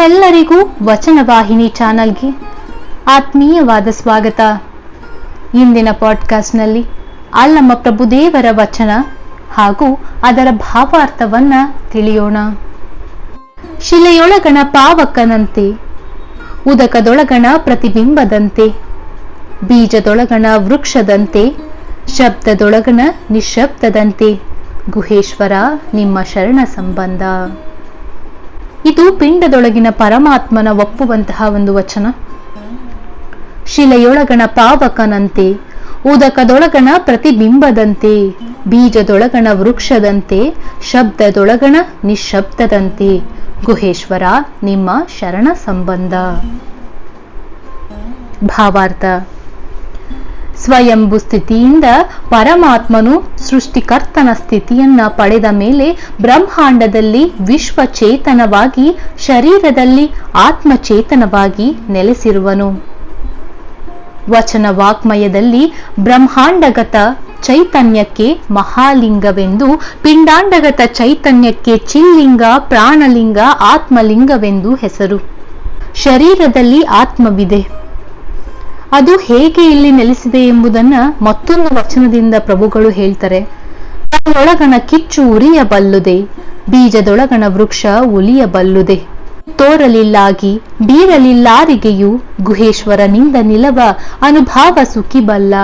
ನಿಮ್ಮೆಲ್ಲರಿಗೂ ವಚನವಾಹಿನಿ ಚಾನಲ್ಗೆ ಆತ್ಮೀಯವಾದ ಸ್ವಾಗತ. ಇಂದಿನ ಪಾಡ್ಕಾಸ್ಟ್ನಲ್ಲಿ ಅಲ್ಲಮ್ಮ ಪ್ರಭುದೇವರ ವಚನ ಹಾಗೂ ಅದರ ಭಾವಾರ್ಥವನ್ನ ತಿಳಿಯೋಣ. ಶಿಲೆಯೊಳಗಣ ಪಾವಕನಂತೆ, ಉದಕದೊಳಗಣ ಪ್ರತಿಬಿಂಬದಂತೆ, ಬೀಜದೊಳಗಣ ವೃಕ್ಷದಂತೆ, ಶಬ್ದದೊಳಗಣ ನಿಶಬ್ದದಂತೆ, ಗುಹೇಶ್ವರ, ನಿಮ್ಮ ಶರಣ ಸಂಬಂಧ. ಇದು ಪಿಂಡದೊಳಗಿನ ಪರಮಾತ್ಮನ ಒಪ್ಪುವಂತಹ ಒಂದು ವಚನ. ಶಿಲೆಯೊಳಗಣ ಪಾವಕನಂತೆ, ಉದಕದೊಳಗಣ ಪ್ರತಿಬಿಂಬದಂತೆ, ಬೀಜದೊಳಗಣ ವೃಕ್ಷದಂತೆ, ಶಬ್ದದೊಳಗಣ ನಿಶಬ್ದದಂತೆ. ಗುಹೇಶ್ವರ, ನಿಮ್ಮ ಶರಣ ಸಂಬಂಧ. ಭಾವಾರ್ಥ ಸ್ವಯಂಭು ಸ್ಥಿತಿಯಿಂದ ಪರಮಾತ್ಮನು ಸೃಷ್ಟಿಕರ್ತನ ಸ್ಥಿತಿಯನ್ನ ಪಡೆದ ಮೇಲೆ ಬ್ರಹ್ಮಾಂಡದಲ್ಲಿ ವಿಶ್ವಚೇತನವಾಗಿ ಶರೀರದಲ್ಲಿ ಆತ್ಮಚೇತನವಾಗಿ ನೆಲೆಸಿರುವನು. ವಚನ ವಾಕ್ಮಯದಲ್ಲಿ ಬ್ರಹ್ಮಾಂಡಗತ ಚೈತನ್ಯಕ್ಕೆ ಮಹಾಲಿಂಗವೆಂದು, ಪಿಂಡಾಂಡಗತ ಚೈತನ್ಯಕ್ಕೆ ಚಿಲ್ಲಿಂಗ ಪ್ರಾಣಲಿಂಗ, ಆತ್ಮಲಿಂಗವೆಂದು ಹೆಸರು. ಶರೀರದಲ್ಲಿ ಆತ್ಮವಿದೆ. ಅದು ಹೇಗೆ ಇಲ್ಲಿ ನೆಲೆಸಿದೆ ಎಂಬುದನ್ನ ಮತ್ತೊಂದು ವಚನದಿಂದ ಪ್ರಭುಗಳು ಹೇಳ್ತಾರೆ. ಒಳಗಣ ಕಿಚ್ಚು ಉರಿಯಬಲ್ಲುದೆ, ಬೀಜದೊಳಗಣ ವೃಕ್ಷ ಉಲಿಯಬಲ್ಲುದೆ. ತೋರಲಿಲ್ಲಾಗಿ, ಬೀರಲಿಲ್ಲಾರಿಗೆಯು ಗುಹೇಶ್ವರನಿಂದ ನಿಲವ ಅನುಭಾವ ಸುಖಿಬಲ್ಲ.